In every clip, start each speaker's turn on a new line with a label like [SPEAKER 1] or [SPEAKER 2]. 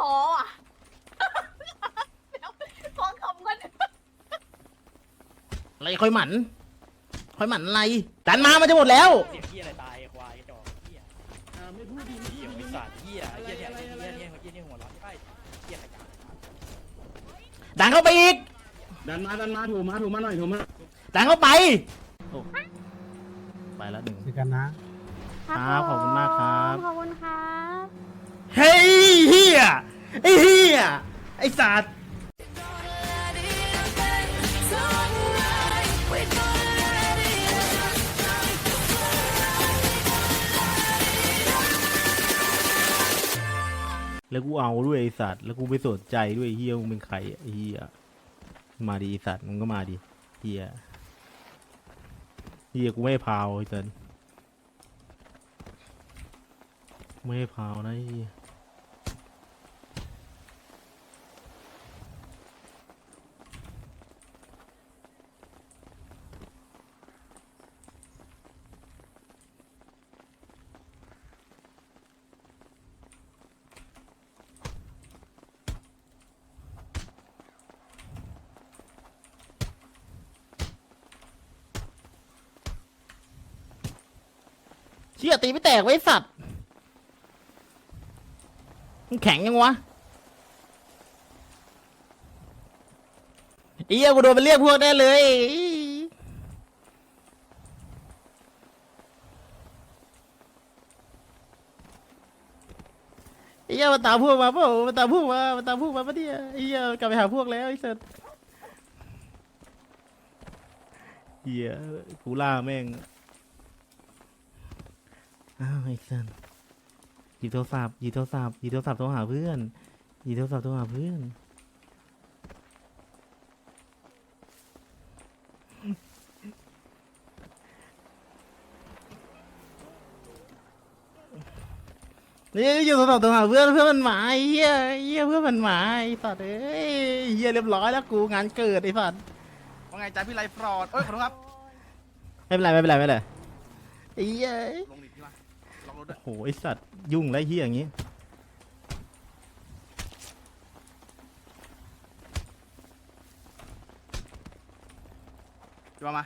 [SPEAKER 1] ท้ออะเดี๋ยวขอคำก่อน
[SPEAKER 2] อะไรค่อยหมันค่อยหมันอะไรดันมามันจะหมดแล้ว
[SPEAKER 3] เสียงเฮียอะไรตายไอ้ควายไอ้จอกเฮียไม่พูดดีเฮียไอ้สัตว์เฮียเฮียเนี่ยเฮียเนี่ยเฮียเนี่ยหัวร้อนใช่เฮียขยะ
[SPEAKER 2] ดันเข้าไปอีก
[SPEAKER 4] ดันมาดันมาถูมาถูมาหน่อยถูมา
[SPEAKER 2] ดันเข้าไปโอ้ไปแล้วหนึ่ง
[SPEAKER 4] เจอกันนะ
[SPEAKER 2] ครับขอบคุณมากครับ
[SPEAKER 5] ขอบคุณครับ
[SPEAKER 2] เฮ้ยเฮีย ไอ้เฮียไอ้สัตว์ แล้วกูเอาด้วยไอ้สัตว์ แล้วกูไปสนใจด้วยไอ้เฮียมึงเป็นใครอะไอ้เฮียมาดีไอสัตว์มึงก็มาดิเฮียเฮียกูไม่ให้พาวไอ้เตินไม่ให้พาวนะไอ้เฮีย เชี่ยตีไม่แตกไว้สัตว์มันแข็งยังวะเอี้ยกูโดนมันเรียกพวกได้เลยเอี้ยมาตามพวกมาเปล่ามาตามพวกมามาตามพวกมาปะเนี่ยเอี้ยกลับไปหาพวกแล้วไอ้สัตว์เอี้ยกูล่าแม่ง อ้าวไอ้สันหยิบโทรศัพท์หยิบโทรศัพท์หยิบโทรศัพท์โทรหาเพื่อนหยิบโทรศัพท์โทรหาเพื่อน นี่หยิบโทรศัพท์โทรหาเพื่อนเพื่อนมันหมาไอ้เหี้ยไอ้เหี้ยเพื่อนมันหมาไอ้สัตว์เอ้ยเหี้ยเรียบร้อยแล้วกูงานเกิดไอ้สัตว์
[SPEAKER 6] ว่าไงจ๊ะพี่ไรฟรอดเอ้ยขอโทษครับ
[SPEAKER 2] ไม่เป็นไรไม่เป็นไรไม่เป็นไรไอ้เหี้ย
[SPEAKER 6] ลงดิพี่มาลอง รถด้วย
[SPEAKER 2] โอ้โหไอ้สัตว์ยุ่งไรเหี้ยอย่างงี้
[SPEAKER 6] พี่มามา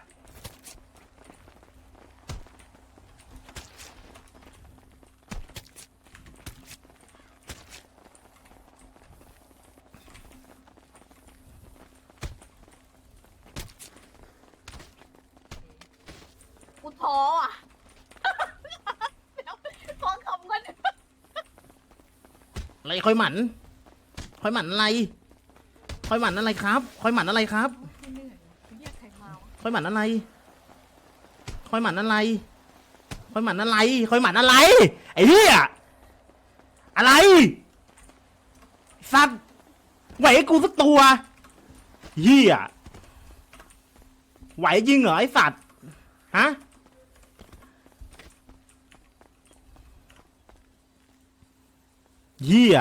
[SPEAKER 1] กูท้ออะ เดี๋ยวขอคำก่อน
[SPEAKER 2] อะไรคอยหมันคอยหมันอะไรคอยหมันอะไรครับคอยหมันอะไรครับ
[SPEAKER 1] เหนื่อยเรียกใครมาวะ
[SPEAKER 2] คอยหมันอะไรคอยหมันอะไรคอยหมันอะไรคอยหมันอะไร ไอ้เหี้ยอะไรสัตว์ไหว้กูสักตัวเหี้ยไหวจริงเหรอไอ้สัตว์ฮะ เหี้ย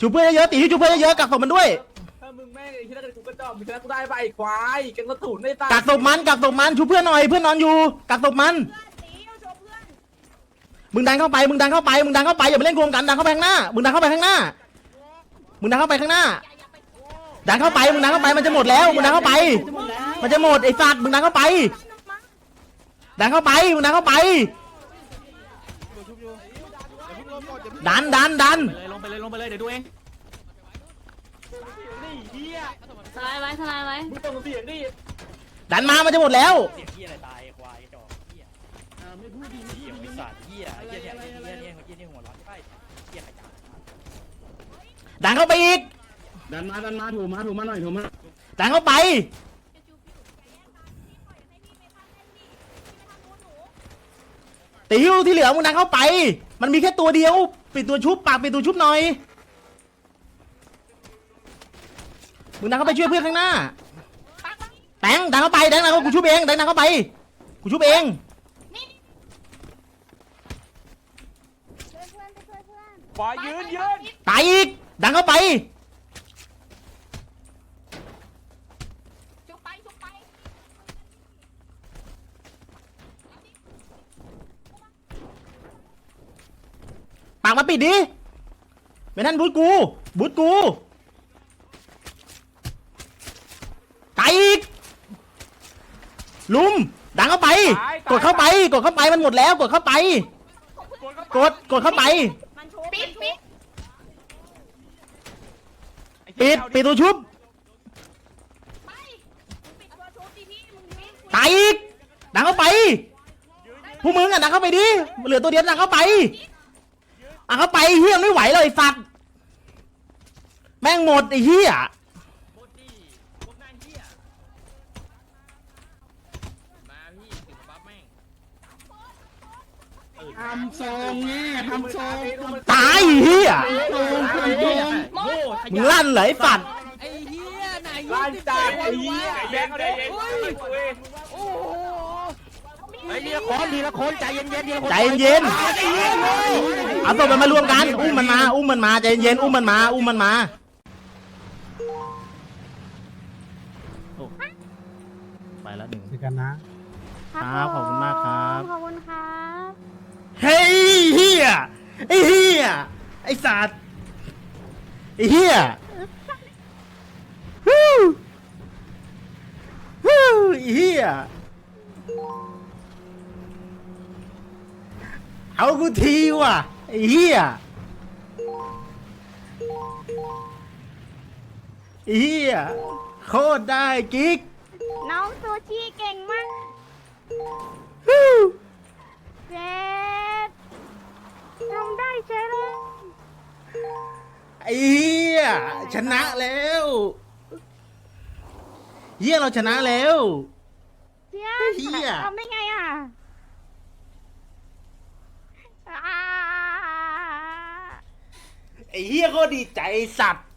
[SPEAKER 2] ชูเพื่อนเยอะๆตีให้ชูเพื่อนเยอะๆกักศพมันด้วย
[SPEAKER 7] ถ้ามึงแม่งไอ้ที่นั่นกูกระจอกมึงชนะกูได้ไปะไอ้ควายกันกระถุนได้ตา
[SPEAKER 2] กักศพมันกักศพมันชูเพื่อนหน่อยเพื่อนนอนอยู่กักศพมัน มึงดันเข้าไป มึงดันเข้าไป มึงดันเข้าไป อย่ามาเล่นรวมกัน ดันเข้าไปข้างหน้า มึงดันเข้าไปข้างหน้า มึงดันเข้าไปข้างหน้า ดันเข้าไป มึงดันเข้าไป มันจะหมดแล้ว มึงดันเข้าไป มันจะหมดไอ้สัตว์ มึงดันเข้าไป ดันเข้าไป มึงดันเข้าไป ดันดันดัน
[SPEAKER 3] ลงไปเลยลงไปเลยเดี๋ยวดูเอง
[SPEAKER 7] นี่เฮีย
[SPEAKER 5] สไลด์ไว้สไลด์ไว้
[SPEAKER 7] มึงต้องเสียงนี่
[SPEAKER 2] ดันมา มันจะหมดแล้ว
[SPEAKER 3] เสียงเฮียอะไรตายไอ้ควายไอ้จอกเฮีย ไม่พูดดีเฮียไอ้สัตว์เฮียเฮียเนี่ยเฮียเนี่ยเฮียเนี่ยหัวร้อนใช่เฮียขยะ
[SPEAKER 2] ดันเข้าไปอีก
[SPEAKER 4] ดันมาดันมาถูมาถูมาหน่อยถูมา
[SPEAKER 2] ดันเข้าไป ติ้วที่เหลือมึงดันเข้าไป มันมีแค่ตัวเดียว ปิดตัวชุบปากปิดตัวชุบหน่อย มึงดันเข้าไปช่วยเพื่อนข้างหน้า แตงดันเข้าไปแตงดันเข้ากูชุบเองแตงดันเข้าไป กูชุบเอง
[SPEAKER 5] ช่วยเพื่อน
[SPEAKER 1] ปอยยืนยืน
[SPEAKER 2] ตายอีก ดันเข้าไป
[SPEAKER 1] ชุบไปชุบไป
[SPEAKER 2] ปากมาปิดดิไม่นั่นบูทกู บูทกูตายอีก ลุม ดันเข้าไป กดเข้าไป กดเข้าไป มันหมดแล้ว กดเข้าไป กดกดเข้าไป
[SPEAKER 1] มันชุบปิดปิด
[SPEAKER 2] ปิดปิดตัวชุบ
[SPEAKER 1] ไปปิดตัวชุบดิพี่มึงดิ
[SPEAKER 2] ตายอีกดันเข้าไปพวกมึงอะดันเข้าไปดิเหลือตัวเดียวดันเข้าไปอะเข้าไปเฮียไม่ไหวเลยไอ้สัตว์แม่งหมดไอ้เฮีย
[SPEAKER 4] ทำทรงนี่ทำทรง
[SPEAKER 2] ตายไอ้เฮีย
[SPEAKER 4] ทรงทำทรง
[SPEAKER 2] มึงลั่นเหรอไอ้สัตว์
[SPEAKER 7] ล้านจานไอ้เหี้ยแบงค์เลย
[SPEAKER 3] ไอ้ทีละคนทีละคนใจเย็นๆทีละคน
[SPEAKER 2] ใจเย็นๆเอาตัวมันมารวมกันอุ้มมันมาอุ้มมันมาใจเย็นๆอุ้มมันมาอุ้มมันมาโอ้ไปแล้วหนึ่ง
[SPEAKER 4] เจอกันนะ
[SPEAKER 2] ครับขอบคุณมากครับ
[SPEAKER 5] ขอบคุณครับ
[SPEAKER 2] เฮ้ยเฮียไอ้เฮียไอ้สัตว์ไอ้เฮียฮู้ฮู้ไอ้เฮียเอากูทีว่ะไอ้เฮียไอ้เฮียโคตรได้กิ๊ก
[SPEAKER 5] น้องซูชิเก่งมาก
[SPEAKER 2] ฮู้
[SPEAKER 5] เจ็ ดทำได้เจ๊เลย
[SPEAKER 2] ไอ้เฮียชนะแล้วเฮียเราชนะแล้ว
[SPEAKER 5] เจี๊ย
[SPEAKER 2] เหี้ย
[SPEAKER 5] ทำได้ไงอะอ่า
[SPEAKER 2] ไอ้เฮียก็ดีใจสัตว์